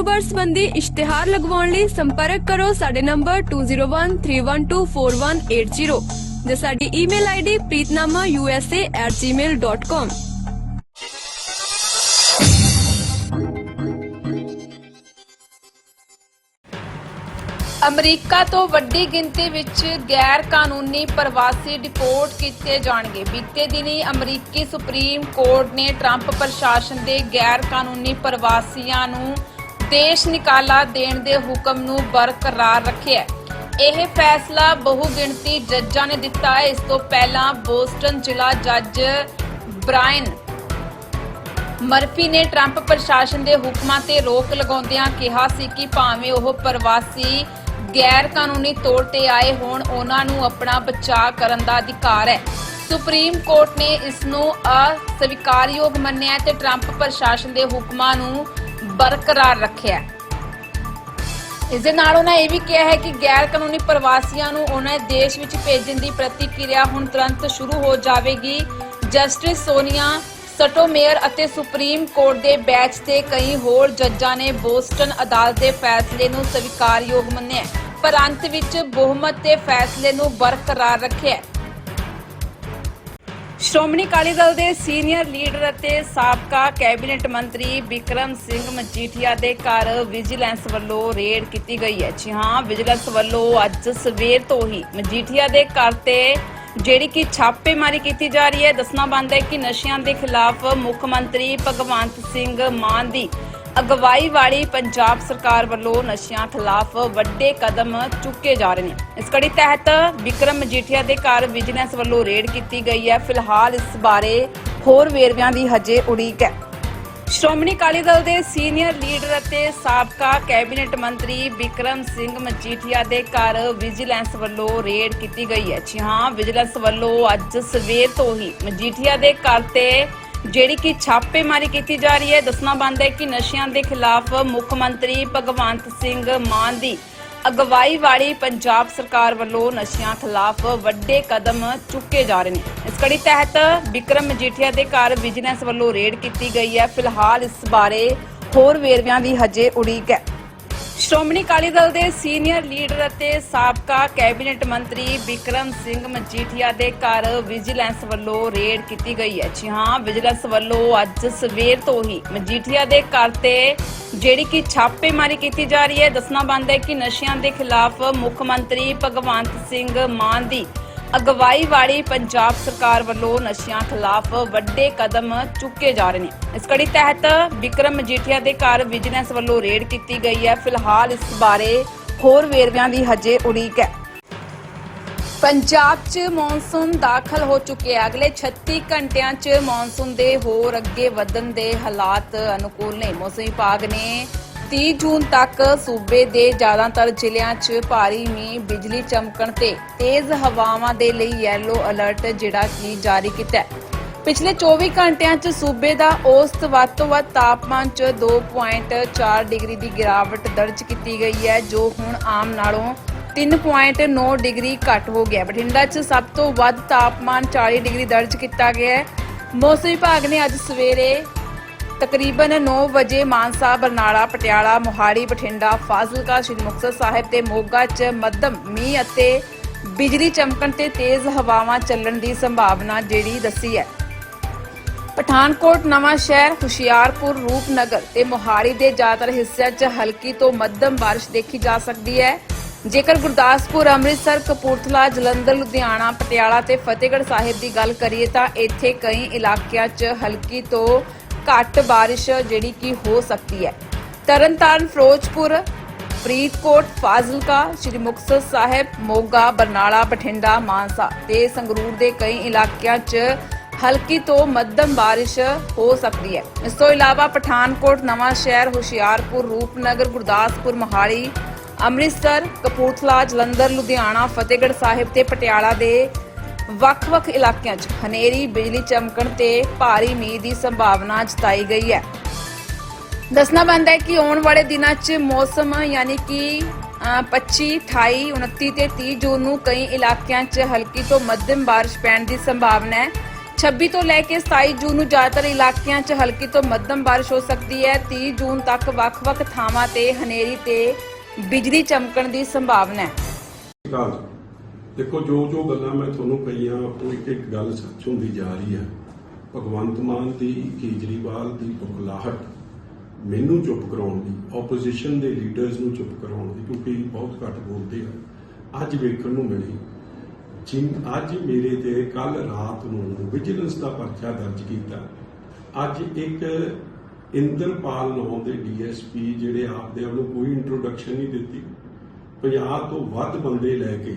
ਕਾਰੋਬਾਰ ਸੰਬੰਧੀ ਇਸ਼ਤਿਹਾਰ ਲਗਵਾਉਣ ਲਈ ਸੰਪਰਕ ਕਰੋ ਸਾਡੇ ਨੰਬਰ 2013124180 ਜਾਂ ਸਾਡੀ ਈਮੇਲ ਆਈਡੀ preetnamausa@gmail.com ਅਮਰੀਕਾ ਤੋਂ ਵੱਡੀ ਗਿਣਤੀ ਵਿੱਚ ਗੈਰ ਕਾਨੂੰਨੀ ਪ੍ਰਵਾਸੀ ਡਿਪੋਰਟ ਕੀਤੇ ਜਾਣਗੇ। ਬੀਤੇ ਦਿਨੀ ਅਮਰੀਕੀ ਸੁਪਰੀਮ ਕੋਰਟ ਨੇ ਟਰੰਪ ਪ੍ਰਸ਼ਾਸਨ ਦੇ ਗੈਰ ਕਾਨੂੰਨੀ ਪ੍ਰਵਾਸੀਆਂ ਨੂੰ ਦੇਸ਼ ਨਿਕਾਲਾ ਦੇਣ ਦੇ ਹੁਕਮ ਨੂੰ ਬਰਕਰਾਰ ਰੱਖਿਆ ਇਹ ਫੈਸਲਾ ਬਹੁ ਜੱਜਾਂ ਨੇ ਦਿੱਤਾ ਹੈ। ਇਸ ਤੋਂ ਪਹਿਲਾਂ ਬੋਸਟਨ ਜ਼ਿਲ੍ਹਾ ਜੱਜ ਬ੍ਰਾਇਨ ਮਰਫੀ ਨੇ ਟਰੰਪ ਪ੍ਰਸ਼ਾਸਨ ਦੇ ਹੁਕਮਾਂ ਤੇ ਰੋਕ ਲਗਾਉਂਦਿਆਂ ਕਿਹਾ ਸੀ ਕਿ ਭਾਵੇਂ ਉਹ ਪ੍ਰਵਾਸੀ ਗੈਰ ਕਾਨੂੰਨੀ ਤੌਰ ਤੇ ਆਏ ਹੋਣ, ਉਹਨਾਂ ਨੂੰ ਆਪਣਾ ਬਚਾਅ ਕਰਨ ਦਾ ਅਧਿਕਾਰ ਹੈ। ਸੁਪਰੀਮ ਕੋਰਟ ਨੇ ਇਸ ਨੂੰ ਅਸਵੀਕਾਰਯੋਗ ਮੰਨਿਆ ਤੇ ਟਰੰਪ ਪ੍ਰਸ਼ਾਸਨ ਦੇ ਹੁਕਮਾਂ ਨੂੰ ਬਰਕਰਾਰ ਰੱਖਿਆ। ਇਸ ਦੇ ਨਾਲ ਉਹਨਾਂ ਇਹ ਵੀ ਕਿਹਾ ਹੈ ਕਿ ਗੈਰ ਕਾਨੂੰਨੀ ਪ੍ਰਵਾਸੀਆਂ ਨੂੰ ਉਹਨਾਂ ਦੇ ਦੇਸ਼ ਵਿੱਚ ਭੇਜਣ ਦੀ ਪ੍ਰਤੀਕਿਰਿਆ ਹੁਣ ਤੁਰੰਤ ਸ਼ੁਰੂ ਹੋ ਜਾਵੇਗੀ। ਜਸਟਿਸ ਸੋਨੀਆ ਸਟੋਮੇਅਰ ਅਤੇ ਸੁਪਰੀਮ ਕੋਰਟ ਦੇ ਬੈਂਚ ਤੇ ਕਈ ਹੋਰ ਜੱਜਾਂ ਨੇ ਬੋਸਟਨ ਅਦਾਲਤ ਦੇ ਫੈਸਲੇ ਨੂੰ ਸਵੀਕਾਰਯੋਗ ਮੰਨਿਆ। ਪਰ ਅੰਤ ਵਿੱਚ ਬਹੁਮਤ ਦੇ ਫੈਸਲੇ ਨੂੰ ਬਰਕਰਾਰ ਰੱਖਿਆ। ਸ਼੍ਰੋਮਣੀ ਅਕਾਲੀ ਦਲ ਦੇ ਸੀਨੀਅਰ ਲੀਡਰ ਅਤੇ ਸਾਬਕਾ ਕੈਬਨਿਟ ਮੰਤਰੀ ਬਿਕਰਮ ਸਿੰਘ ਮਜੀਠੀਆ ਦੇ ਘਰ ਵਿਜੀਲੈਂਸ ਵੱਲੋਂ ਰੇਡ ਕੀਤੀ ਗਈ ਹੈ। ਜੀ ਹਾਂ, ਵਿਜੀਲੈਂਸ ਵੱਲੋਂ ਅੱਜ ਸਵੇਰ ਤੋਂ ਹੀ ਮਜੀਠੀਆ ਦੇ ਘਰ ਤੇ ਜਿਹੜੀ ਕਿ ਛਾਪੇਮਾਰੀ ਕੀਤੀ ਜਾ ਰਹੀ ਹੈ। ਦੱਸਣਾ ਬੰਦ ਹੈ ਕਿ ਨਸ਼ਿਆਂ ਦੇ ਖਿਲਾਫ ਮੁੱਖ ਮੰਤਰੀ ਭਗਵੰਤ ਸਿੰਘ ਮਾਨ ਦੀ ਅਗਵਾਈ ਵਾਲੀ ਪੰਜਾਬ ਸਰਕਾਰ ਵੱਲੋਂ ਨਸ਼ਿਆਂ ਖਿਲਾਫ ਵੱਡੇ ਕਦਮ ਚੁੱਕੇ ਜਾ ਰਹੇ ਨੇ। ਇਸ ਕੜੀ ਤਹਿਤ ਵਿਕਰਮ ਮਜੀਠੀਆ ਦੇ ਘਰ ਵਿਜੀਲੈਂਸ ਵੱਲੋਂ ਰੇਡ ਕੀਤੀ ਗਈ ਹੈ। ਫਿਲਹਾਲ ਇਸ ਬਾਰੇ ਹੋਰ ਵੇਰਵਿਆਂ ਦੀ ਹਜੇ ਉਡੀਕ ਹੈ। ਸ਼੍ਰੋਮਣੀ ਅਕਾਲੀ ਦਲ ਦੇ ਸੀਨੀਅਰ ਲੀਡਰ ਅਤੇ ਸਾਬਕਾ ਕੈਬਨਿਟ ਮੰਤਰੀ ਬਿਕਰਮ ਸਿੰਘ ਮਜੀਠੀਆ ਦੇ ਘਰ ਵਿਜੀਲੈਂਸ ਵੱਲੋਂ ਰੇਡ ਕੀਤੀ ਗਈ ਹੈ। ਜੀ ਹਾਂ, ਵਿਜੀਲੈਂਸ ਵੱਲੋਂ ਅੱਜ ਸਵੇਰ ਤੋਂ ਹੀ ਮਜੀਠੀਆ ਦੇ ਘਰ ਤੇ ਜਿਹੜੀ ਕਿ ਛਾਪੇਮਾਰੀ ਕੀਤੀ ਜਾ ਰਹੀ ਹੈ, ਦੱਸਣਾ ਬੰਦ ਹੈ ਕਿ ਨਸ਼ਿਆਂ ਦੇ ਖਿਲਾਫ ਮੁੱਖ ਮੰਤਰੀ ਭਗਵੰਤ ਸਿੰਘ ਮਾਨ ਦੀ ਅਗਵਾਈ ਵਾਲੀ ਪੰਜਾਬ ਸਰਕਾਰ ਵੱਲੋਂ ਨਸ਼ਿਆਂ ਖਿਲਾਫ ਵੱਡੇ ਕਦਮ ਚੁੱਕੇ ਜਾ ਰਹੇ ਨੇ। ਇਸ ਕੜੀ ਤਹਿਤ ਵਿਕਰਮ ਮਜੀਠੀਆ ਦੇ ਘਰ ਵਿਜੀਲੈਂਸ ਵੱਲੋਂ ਰੇਡ ਕੀਤੀ ਗਈ ਹੈ। ਫਿਲਹਾਲ ਇਸ ਬਾਰੇ ਹੋਰ ਵੇਰਵਿਆਂ ਦੀ ਹਜੇ ਉਡੀਕ ਹੈ। ਸ਼੍ਰੋਮਣੀ ਅਕਾਲੀ ਦਲ ਦੇ ਸੀਨੀਅਰ ਲੀਡਰ ਅਤੇ ਸਾਬਕਾ ਕੈਬਨਿਟ ਮੰਤਰੀ ਬਿਕਰਮ ਸਿੰਘ ਮਜੀਠੀਆ ਦੇ ਘਰ ਵਿਜੀਲੈਂਸ ਵੱਲੋਂ ਰੇਡ ਕੀਤੀ ਗਈ ਹੈ। ਜੀ ਹਾਂ, ਵਿਜੀਲੈਂਸ ਵੱਲੋਂ ਅੱਜ ਸਵੇਰ ਤੋਂ ਹੀ ਮਜੀਠੀਆ ਦੇ ਘਰ ਤੇ ਜਿਹੜੀ ਕਿ ਛਾਪੇਮਾਰੀ ਕੀਤੀ ਜਾ ਰਹੀ ਹੈ। ਦੱਸਣਾ ਬੰਦ ਹੈ ਕਿ ਨਸ਼ਿਆਂ ਦੇ ਖਿਲਾਫ ਮੁੱਖ ਮੰਤਰੀ ਭਗਵੰਤ ਸਿੰਘ ਮਾਨ ਦੀ ਅਗਵਾਈ ਵਾਲੀ ਪੰਜਾਬ ਸਰਕਾਰ ਵੱਲੋਂ ਨਸ਼ਿਆਂ ਖਿਲਾਫ ਵੱਡੇ ਕਦਮ ਚੁੱਕੇ ਜਾ ਰਹੇ ਨੇ। ਇਸ ਕੜੀ ਤਹਿਤ ਵਿਕਰਮ ਮਜੀਠੀਆ ਦੇ ਘਰ ਵਿਜੀਲੈਂਸ ਵੱਲੋਂ ਰੇਡ ਕੀਤੀ ਗਈ ਹੈ। ਫਿਲਹਾਲ ਇਸ ਬਾਰੇ ਹੋਰ ਵੇਰਵਿਆਂ ਦੀ ਹਜੇ ਉਡੀਕ ਹੈ। ਪੰਜਾਬ 'ਚ ਮੌਨਸੂਨ ਦਾਖਲ ਹੋ ਚੁੱਕਿਆ ਅਗਲੇ 36 ਘੰਟਿਆਂ 'ਚ ਮੌਨਸੂਨ ਦੇ ਹੋਰ ਅੱਗੇ ਵਧਣ ਦੇ ਹਾਲਾਤ ਅਨੁਕੂਲ ਨੇ। ਮੌਸਮ ਵਿਭਾਗ ਨੇ 30 ਜੂਨ ਤੱਕ ਸੂਬੇ ਦੇ ਜ਼ਿਆਦਾਤਰ ਜ਼ਿਲ੍ਹਿਆਂ 'ਚ ਭਾਰੀ ਮੀਂਹ, ਬਿਜਲੀ ਚਮਕਣ ਤੇ ਤੇਜ਼ ਹਵਾਵਾਂ ਦੇ ਲਈ ਯੈਲੋ ਅਲਰਟ ਜਿਹੜਾ ਕਿ ਜਾਰੀ ਕੀਤਾ ਹੈ। ਪਿਛਲੇ 24 ਘੰਟਿਆਂ 'ਚ ਸੂਬੇ ਦਾ ਔਸਤ ਵੱਧ ਤੋਂ ਵੱਧ ਤਾਪਮਾਨ 'ਚ 2.4 ਡਿਗਰੀ ਦੀ ਗਿਰਾਵਟ ਦਰਜ ਕੀਤੀ ਗਈ ਹੈ, ਜੋ ਹੁਣ ਆਮ ਨਾਲੋਂ 3.9 ਡਿਗਰੀ ਘੱਟ ਹੋ ਗਿਆ ਬਠਿੰਡਾ 'ਚ ਸਭ ਤੋਂ ਵੱਧ ਤਾਪਮਾਨ 40 ਡਿਗਰੀ ਦਰਜ ਕੀਤਾ ਗਿਆ ਹੈ। ਮੌਸਮ ਵਿਭਾਗ ਨੇ ਅੱਜ ਸਵੇਰੇ ਤਕਰੀਬਨ 9 ਵਜੇ ਮਾਨਸਾ, ਬਰਨਾਲਾ, ਪਟਿਆਲਾ, ਮੋਹਾਲੀ, ਬਠਿੰਡਾ, ਫਾਜ਼ਿਲਕਾ, ਸ਼੍ਰੀ ਮੁਕਤਸਰ ਸਾਹਿਬ ਤੇ ਮੋਗਾ 'ਚ ਮੱਧਮ ਮੀਂਹ ਅਤੇ ਬਿਜਲੀ ਚਮਕਣ ਤੇ ਤੇਜ਼ ਹਵਾਵਾਂ ਚੱਲਣ ਦੀ ਸੰਭਾਵਨਾ ਜਿਹੜੀ ਦੱਸੀ ਹੈ। ਪਠਾਨਕੋਟ, ਨਵਾਂ ਸ਼ਹਿਰ, ਹੁਸ਼ਿਆਰਪੁਰ, ਰੂਪਨਗਰ ਤੇ ਮੋਹਾਲੀ ਦੇ ਜ਼ਿਆਦਾਤਰ ਹਿੱਸਿਆਂ 'ਚ ਹਲਕੀ ਤੋਂ ਮੱਧਮ ਬਾਰਿਸ਼ ਦੇਖੀ ਜਾ ਸਕਦੀ ਹੈ। ਜੇਕਰ ਗੁਰਦਾਸਪੁਰ, ਅੰਮ੍ਰਿਤਸਰ, ਕਪੂਰਥਲਾ, ਜਲੰਧਰ, ਲੁਧਿਆਣਾ, ਪਟਿਆਲਾ ਤੇ ਫਤਿਹਗੜ੍ਹ ਸਾਹਿਬ ਦੀ ਗੱਲ ਕਰੀਏ ਤਾਂ ਇੱਥੇ ਕਈ ਇਲਾਕਿਆਂ 'ਚ ਹਲਕੀ ਤੋਂ ਘੱਟ ਬਾਰਿਸ਼ ਜਿਹੜੀ ਕਿ ਹੋ ਸਕਦੀ ਹੈ। ਤਰਨਤਾਰਨ, ਫਿਰੋਜ਼ਪੁਰ, ਫਰੀਦਕੋਟ, ਫਾਜ਼ਿਲਕਾ, ਸ਼੍ਰੀ ਮੁਕਤਸਰ ਸਾਹਿਬ, ਮੋਗਾ, ਬਰਨਾਲਾ, ਬਠਿੰਡਾ, ਮਾਨਸਾ ਤੇ ਸੰਗਰੂਰ ਦੇ ਕਈ ਇਲਾਕਿਆਂ 'ਚ ਹਲਕੀ ਤੋਂ ਮੱਧਮ ਬਾਰਿਸ਼ ਹੋ ਸਕਦੀ ਹੈ। ਇਸ ਤੋਂ ਇਲਾਵਾ ਪਠਾਨਕੋਟ, ਨਵਾਂ ਸ਼ਹਿਰ, ਹੁਸ਼ਿਆਰਪੁਰ, ਰੂਪਨਗਰ, ਗੁਰਦਾਸਪੁਰ, ਮੋਹਾਲੀ, ਅੰਮ੍ਰਿਤਸਰ, ਕਪੂਰਥਲਾ, ਜਲੰਧਰ, ਲੁਧਿਆਣਾ, ਫਤਿਹਗੜ੍ਹ ਸਾਹਿਬ ਤੇ ਪਟਿਆਲਾ ਦੇ ਵੱਖ-ਵੱਖ ਇਲਾਕਿਆਂ 'ਚ ਹਨੇਰੀ ਬਿਜਲੀ ਚਮਕਣ ਤੇ ਭਾਰੀ ਮੀਂਹ ਦੀ ਸੰਭਾਵਨਾ ਜਤਾਈ ਗਈ ਹੈ। ਦੱਸਣਾ ਬੰਦਾ ਹੈ ਕਿ ਆਉਣ ਵਾਲੇ ਦਿਨਾਂ 'ਚ ਮੌਸਮ ਯਾਨੀ ਕਿ ਅ, 25 28 29 ਤੇ 30 ਜੂਨ ਨੂੰ ਕਈ ਇਲਾਕਿਆਂ 'ਚ ਹਲਕੀ ਤੋਂ ਮੱਧਮ ਬਾਰਿਸ਼ ਪੈਣ ਦੀ ਸੰਭਾਵਨਾ ਹੈ। 26 ਤੋਂ ਲੈ ਕੇ 27 ਜੂਨ ਨੂੰ ਜ਼ਿਆਦਾਤਰ ਇਲਾਕਿਆਂ 'ਚ ਹਲਕੀ ਤੋਂ ਮੱਧਮ ਬਾਰਿਸ਼ ਹੋ ਸਕਦੀ ਹੈ। 30 ਜੂਨ ਤੱਕ ਵੱਖ-ਵੱਖ ਥਾਵਾਂ ਤੇ ਹਨੇਰੀ ਤੇ ਬਿਜਲੀ ਚਮਕਣ ਦੀ ਸੰਭਾਵਨਾ ਹੈ। ਦੇਖੋ, ਜੋ ਜੋ ਗੱਲਾਂ ਮੈਂ ਤੁਹਾਨੂੰ ਕਹੀਆਂ, ਉਹ ਇੱਕ ਇੱਕ ਗੱਲ ਸੱਚ ਹੁੰਦੀ ਜਾ ਰਹੀ ਹੈ। ਭਗਵੰਤ ਮਾਨ ਦੀ, ਕੇਜਰੀਵਾਲ ਦੀ ਬੁਖਲਾਹਟ ਮੈਨੂੰ ਚੁੱਪ ਕਰਾਉਣ ਦੀ ਆਪੋਜੀਸ਼ਨ ਦੇ ਲੀਡਰਸ ਨੂੰ ਚੁੱਪ ਕਰਾਉਣ ਦੀ, ਕਿਉਂਕਿ ਬਹੁਤ ਘੱਟ ਬੋਲਦੇ ਆ। ਅੱਜ ਵੇਖਣ ਨੂੰ ਮਿਲੀ ਜਿਨ ਅੱਜ ਮੇਰੇ ਤੇ ਕੱਲ ਰਾਤ ਨੂੰ ਵਿਜੀਲੈਂਸ ਦਾ ਪਰਚਾ ਦਰਜ ਕੀਤਾ। ਅੱਜ ਇੱਕ ਇੰਦਰਪਾਲ ਨਾਂ ਦੇ ਡੀਐਸਪੀ ਜਿਹੜੇ ਆਪਦੇ ਆਪ ਨੂੰ ਕੋਈ ਇੰਟਰੋਡਕਸ਼ਨ ਨਹੀਂ ਦਿੱਤੀ। 50 ਤੋਂ ਵੱਧ ਬੰਦੇ ਲੈ ਕੇ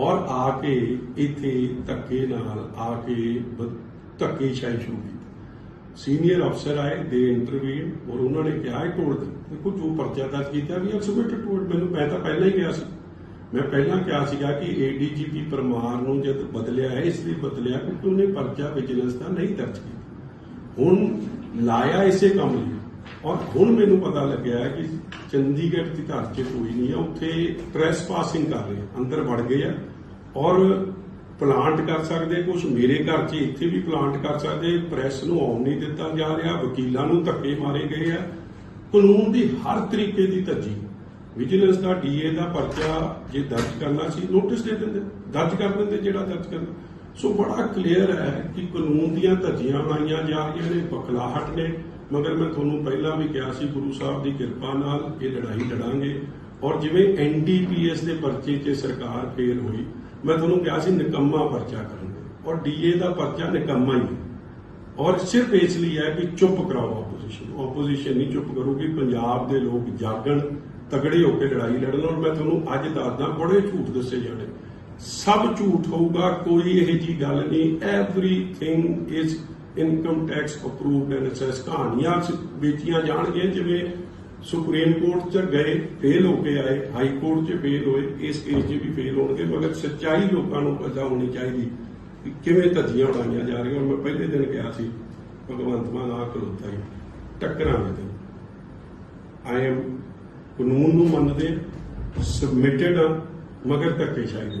ਔਰ ਆ ਕੇ ਇੱਥੇ ਧੱਕੇ ਨਾਲ ਆ ਕੇ ਧੱਕੇ ਧੱਕੇਸ਼ਾਹੀ ਸ਼ੁਰੂ ਕੀਤੀ। ਸੀਨੀਅਰ ਅਫਸਰ ਆਏ, ਦੇ ਇੰਟਰਵਿਊ ਔਰ ਉਹਨਾਂ ਨੇ ਕਿਹਾ ਹੈ ਟੋਲ ਦੇਖੋ, ਜੋ ਪਰਚਾ ਦਰਜ ਕੀਤਾ, ਵੀ ਐਕਸਪਰਟ ਟੋਲ ਮੈਨੂੰ ਮੈਂ ਤਾਂ ਪਹਿਲਾਂ ਹੀ ਕਿਹਾ ਸੀ। ਮੈਂ ਪਹਿਲਾਂ ਕਿਹਾ ਸੀਗਾ ਕਿ ਏਡੀਜੀਪੀ ਪਰਮਾਰ ਨੂੰ ਜਦ ਬਦਲਿਆ ਹੈ, ਇਸ ਲਈ ਬਦਲਿਆ, ਕਿਉਂਕਿ ਉਹਨੇ ਪਰਚਾ ਵਿਜੀਲੈਂਸ ਦਾ ਨਹੀਂ ਦਰਜ ਕੀਤਾ। ਹੁਣ ਲਾਇਆ ਇਸੇ ਕੰਮ ਲਈ। ਔਰ ਹੁਣ ਮੈਨੂੰ ਪਤਾ ਲੱਗਿਆ ਕਿ ਚੰਡੀਗੜ੍ਹ ਦੀ ਘਰ ਕੋਈ ਨਹੀਂ ਹੈ। ਉੱਥੇ ਪ੍ਰੈਸ ਪਾਸਿੰਗ ਕਰ ਰਹੇ ਅੰਦਰ ਵੜ ਗਏ ਆ। ਔਰ ਪਲਾਂਟ ਕਰ ਸਕਦੇ ਕੁਝ ਮੇਰੇ ਘਰ 'ਚ ਇੱਥੇ ਵੀ ਪਲਾਂਟ ਕਰ ਸਕਦੇ। ਪ੍ਰੈਸ ਨੂੰ ਆਉਣ ਨਹੀਂ ਦਿੱਤਾ ਜਾ ਰਿਹਾ। ਵਕੀਲਾਂ ਨੂੰ ਧੱਕੇ ਮਾਰੇ ਗਏ ਆ। ਕਾਨੂੰਨ ਦੀ ਹਰ ਤਰੀਕੇ ਦੀ ਧੱਜੀ। ਵਿਜੀਲੈਂਸ ਦਾ ਡੀਏ ਦਾ ਪਰਚਾ ਜੇ ਦਰਜ ਕਰਨਾ ਸੀ ਨੋਟਿਸ ਦੇ ਦਿੰਦੇ। ਦਰਜ ਕਰ ਦਿੰਦੇ ਜਿਹੜਾ ਦਰਜ ਕਰਨਾ ਸੋ ਬੜਾ ਕਲੀਅਰ ਹੈ ਕਿ ਕਾਨੂੰਨ ਦੀਆਂ ਧੱਜੀਆਂ ਬਣਾਈਆਂ ਜਾ ਰਹੀਆਂ ਨੇ, ਬਖਲਾਹਟ ਨੇ। ਮਗਰ ਮੈਂ ਤੁਹਾਨੂੰ ਪਹਿਲਾਂ ਵੀ ਕਿਹਾ ਸੀ ਗੁਰੂ ਸਾਹਿਬ ਦੀ ਕਿਰਪਾ ਨਾਲ ਇਹ ਲੜਾਈ ਲੜਾਂਗੇ। ਔਰ ਜਿਵੇਂ ਐਨਡੀਪੀਐਸ ਦੇ ਪਰਚੇ 'ਚ ਸਰਕਾਰ ਫੇਲ ਹੋਈ, ਮੈਂ ਤੁਹਾਨੂੰ ਕਿਹਾ ਸੀ ਨਿਕੰਮਾ ਪਰਚਾ ਕਰਾਂਗੇ ਔਰ ਡੀਏ ਦਾ ਪਰਚਾ ਨਿਕੰਮਾ ਹੀ ਔਰ ਸਿਰਫ ਇਸ ਲਈ ਹੈ ਕਿ ਚੁੱਪ ਕਰਾਓ ਆਪੋਜੀਸ਼ਨ ਆਪੋਜੀਸ਼ਨ ਨਹੀਂ ਚੁੱਪ ਕਰੂਗੀ, ਪੰਜਾਬ ਦੇ ਲੋਕ ਜਾਗਣ, ਤਗੜੇ ਹੋ ਕੇ ਲੜਾਈ ਲੜਨ। ਔਰ ਮੈਂ ਤੁਹਾਨੂੰ ਅੱਜ ਦੱਸਦਾ, ਬੜੇ ਝੂਠ ਦੱਸੇ ਜਾਣੇ। ਸਭ ਝੂਠ ਹੋਊਗਾ, ਕੋਈ ਇਹੋ ਜੀ ਗੱਲ ਨਹੀਂ। Everything is income tax approved and ਕਹਾਣੀਆਂ ਵੇਚੀਆਂ ਜਾਣਗੀਆਂ, ਜਿਵੇਂ ਸੁਪਰੀਮ ਕੋਰਟ 'ਚ ਗਏ, ਫੇਲ ਹੋ ਕੇ ਆਏ, ਹਾਈ ਕੋਰਟ 'ਚ ਫੇਲ ਹੋਏ, ਇਸ ਕੇਸ 'ਚ ਵੀ ਫੇਲ ਹੋਣਗੇ, ਮਗਰ ਸੱਚਾਈ ਲੋਕਾਂ ਨੂੰ ਪਤਾ ਹੋਣੀ ਚਾਹੀਦੀ ਕਿ ਕਿਵੇਂ ਧੱਜੀਆਂ ਉਡਾਈਆਂ ਜਾ ਰਹੀਆਂ। ਮੈਂ ਪਹਿਲੇ ਦਿਨ ਕਿਹਾ ਸੀ, ਭਗਵੰਤ ਮਾਨ ਆ ਖਲੋਤਾ ਹੀ, ਟੱਕਰਾਂਗੇ ਤੇ। ਆਈ ਐਮ ਕਾਨੂੰਨ ਨੂੰ ਮੰਨਦੇ ਸਬਮਿਟਡ ਆ, ਮਗਰ ਧੱਕੇਸ਼ਾਹੀ ਨਹੀਂ